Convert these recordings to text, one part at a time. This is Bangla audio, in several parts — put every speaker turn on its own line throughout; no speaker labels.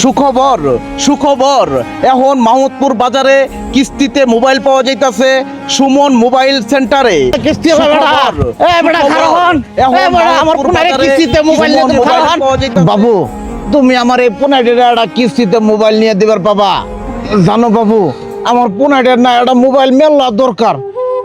সুখবর সুখবর। এখন মাহমুদপুর বাজারে কিস্তিতে মোবাইল পাওয়া যাইতাছে সুমন মোবাইল সেন্টারে।
বাবু। তুমি আমার এই পুনাইটের একটা কিস্তিতে মোবাইল নিয়ে দিবার পাবা। জানো বাবু আমার পুনাইটের না একটা মোবাইল মেলা দরকার।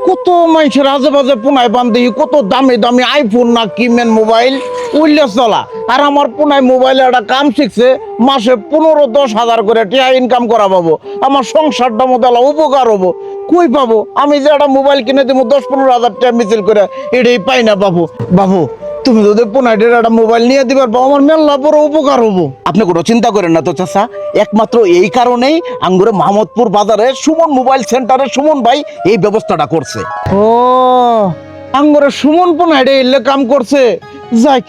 কত মানুষের আজে বাজে পুনাই বান্ধি, কত দামি দামি আইফোন না কি মেন মোবাইল উল্লেখ চলা। আর আমার পুনায় মোবাইলে একটা কাম শিখছে, মাসে পনেরো দশ হাজার করে টিয়া ইনকাম করা পাবো আমার সংসারটা মতো আলা উপকার হব। কই পাবো? আমি যে একটা মোবাইল কিনে দেবো দশ পনেরো হাজার টিয়া মিছিল করে, এটাই পাই না বাবু। বাবু তুমি যদি পুনাইটের একটা মোবাইল নিয়ে দিবার পাবো আমার মেলা বড় উপকার হব।
আপনি কোনো চিন্তা করেন না তো চাচা। একমাত্র এই কারণেই আঙ্গুরে মাহমুদপুর বাজারে সুমন মোবাইল সেন্টারে সুমন ভাই এই ব্যবস্থাটা করছে।
ও আঙ্গরে সুমন পুনাইটে এলে কাম করছে। যাক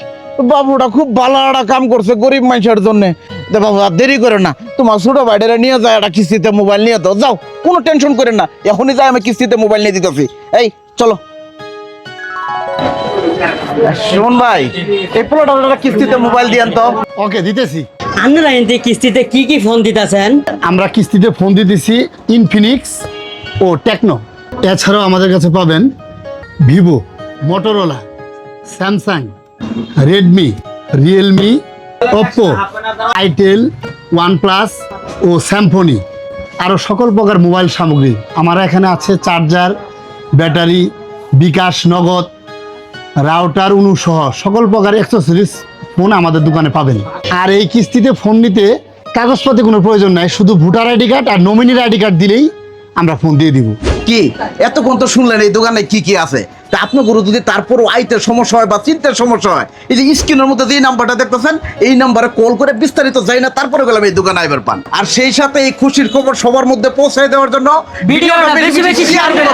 বাবুটা খুব ভালো একটা কাম করছে গরিব মানুষের জন্য। বাবু আর দেরি করে না তোমার ছোট ভাইটারে নিয়ে যায় একটা কিস্তিতে মোবাইল নিয়ে দাও। যাও
কোনো টেনশন করেন না এখনই যাই আমি কিস্তিতে মোবাইল নিয়ে দিতেছি। এই চলো। সুমন ভাই এই পোলাটা কিস্তিতে মোবাইল দিয়েন তো।
ওকে দিতেছি।
আপনারা এনতে কিস্তিতে কি কি ফোন দিতেছেন?
আমরা কিস্তিতে ফোন দিতেছি ইনফিনিক্স ও টেকনো এছাড়াও আমাদের কাছে পাবেন Vivo Motorola Samsung Redmi Realme Oppo itel OnePlus ও স্যামফোনি আরও সকল প্রকার মোবাইল সামগ্রী। আমার এখানে আছে চার্জার ব্যাটারি বিকাশ নগদ রাউটার অনুসহ সকল প্রকার অ্যাক্সেসরিজ ফোন আমাদের দোকানে পাবেন। আর এই কিস্তিতে ফোন নিতে কাগজপাতি কোনো প্রয়োজন নাই শুধু ভোটার আইডি কার্ড আর নমিনির আইডি কার্ড দিলেই আমরা ফোন দিয়ে দিব।
কি? এতক্ষণ তো শুনলেন এই দোকানে কি কি আছে। তা আপনার গুরু যদি তারপরও আইতে সমস্যা হয় বা চিন্তার সমস্যা হয় এই যে স্ক্রিনের মধ্যে যে নাম্বারটা দেখতেছেন এই নাম্বারে কল করে বিস্তারিত যাই না তারপরে গেলাম এই দোকানে আইবার পান। আর সেই সাথে এই খুশির খবর সবার মধ্যে পৌঁছায় দেওয়ার জন্য
ভিডিওটা বেশি বেশি শেয়ার করে